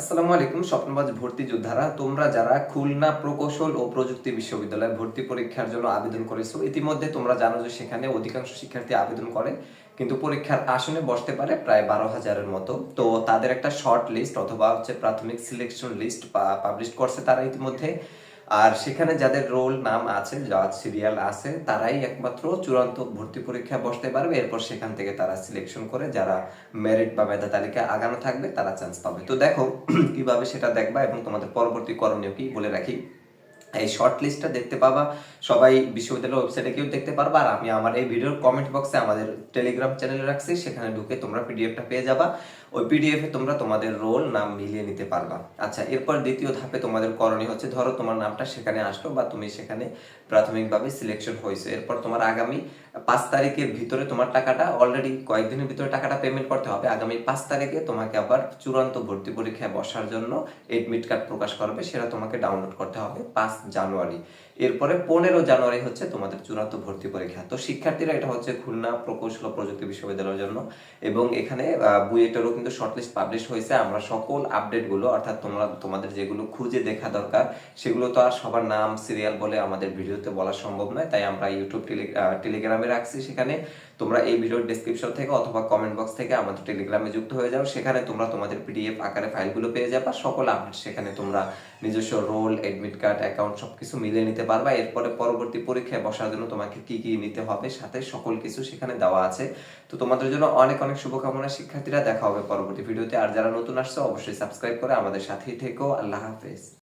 আসসালামু আলাইকুম, স্বপ্নবাজ ভর্তি যোদ্ধারা। তোমরা যারা খুলনা প্রকৌশল ও প্রযুক্তি বিশ্ববিদ্যালয়ে ভর্তি পরীক্ষার জন্য আবেদন করেছ, ইতিমধ্যে তোমরা জানো যে সেখানে অধিকাংশ শিক্ষার্থী আবেদন করে, কিন্তু পরীক্ষার আসনে বসতে পারে প্রায় বারো হাজারের মতো। তো তাদের একটা শর্ট লিস্ট অথবা হচ্ছে প্রাথমিক সিলেকশন লিস্ট পাবলিশ করছে তারা ইতিমধ্যে। আর সেখানে যাদের রোল নাম আছে যা সিরিয়াল আছে, তারাই একমাত্র চূড়ান্ত ভর্তি পরীক্ষা বসতে পারবে। এরপর সেখান থেকে তারা সিলেকশন করে যারা মেরিট বা মেধা তালিকা আগানো থাকবে, তারা চান্স পাবে। তো দেখো, কীভাবে সেটা দেখবা এবং তোমাদের পরবর্তী করণীয় কি বলে রাখি। এই শর্ট লিস্টটা দেখতে পাবা। সবাই বিশ্ববিদ্যালয়ের ওয়েবসাইটে কেউ দেখতে পারবা। আর আমি আমার এই ভিডিওর কমেন্ট বক্সে আমাদের টেলিগ্রাম চ্যানেলে রাখছি। সেখানে ঢুকে তোমরা পিডিএফটা পেয়ে যাবা। ওই পিডিএফে তোমরা তোমাদের রোল নাম মিলিয়ে নিতে পারবা। আচ্ছা এরপর দ্বিতীয় ধাপে তোমাদের করণীয় হচ্ছে, ধরো তোমার নামটা সেখানে আসলো বা তুমি সেখানে প্রাথমিকভাবে সিলেকশন হয়েছে। এরপর তোমার আগামী পাঁচ তারিখের ভিতরে তোমার টাকাটা অলরেডি কয়েকদিনের ভিতরে টাকাটা পেমেন্ট করতে হবে। আগামী পাঁচ তারিখে তোমাকে আবার চূড়ান্ত ভর্তি পরীক্ষায় বসার জন্য এডমিট কার্ড প্রকাশ করবে। সেটা তোমাকে ডাউনলোড করতে হবে। পাঁচ জানুয়ারি। এরপরে পনেরো জানুয়ারি হচ্ছে তোমাদের চূড়ান্ত ভর্তি পরীক্ষা। তো শিক্ষার্থীরা এটা হচ্ছে খুলনা প্রকৌশল প্রযুক্তি বিশ্ববিদ্যালয়ের জন্য এবং এখানে বুয়েটেরও কিন্তু শর্টলিস্ট পাবলিশ হয়েছে। আমরা সকল আপডেটগুলো, অর্থাৎ তোমরা, তোমাদের যেগুলো খুঁজে দেখা দরকার, সেগুলো তো আর সবার নাম সিরিয়াল বলে আমাদের ভিডিওতে বলা সম্ভব নয়। তাই আমরা ইউটিউব টেলিগ্রামে রাখছি সেখানে। তোমরা এই ভিডিওর ডেসক্রিপশন থেকে অথবা কমেন্ট বক্স থেকে আমাদের টেলিগ্রামে যুক্ত হয়ে যাও। সেখানে তোমরা তোমাদের পিডিএফ আকারে ফাইলগুলো পেয়ে যাবা। সকল আপডেট সেখানে তোমরা নিজস্ব রোল এডমিট কার্ড অ্যাকাউন্ট সবকিছু মিলিয়ে নিতে পারবা। এরপরে পরবর্তী পরীক্ষায় বসার জন্য তোমাকে কি কি নিতে হবে সাথে সকল কিছু সেখানে দেওয়া আছে। তো তোমাদের জন্য অনেক অনেক শুভকামনা শিক্ষার্থীরা। দেখা হবে পরবর্তী ভিডিওতে। আর যারা নতুন আসছে, অবশ্যই সাবস্ক্রাইব করে আমাদের সাথেই থেকো। আল্লাহ হাফেজ।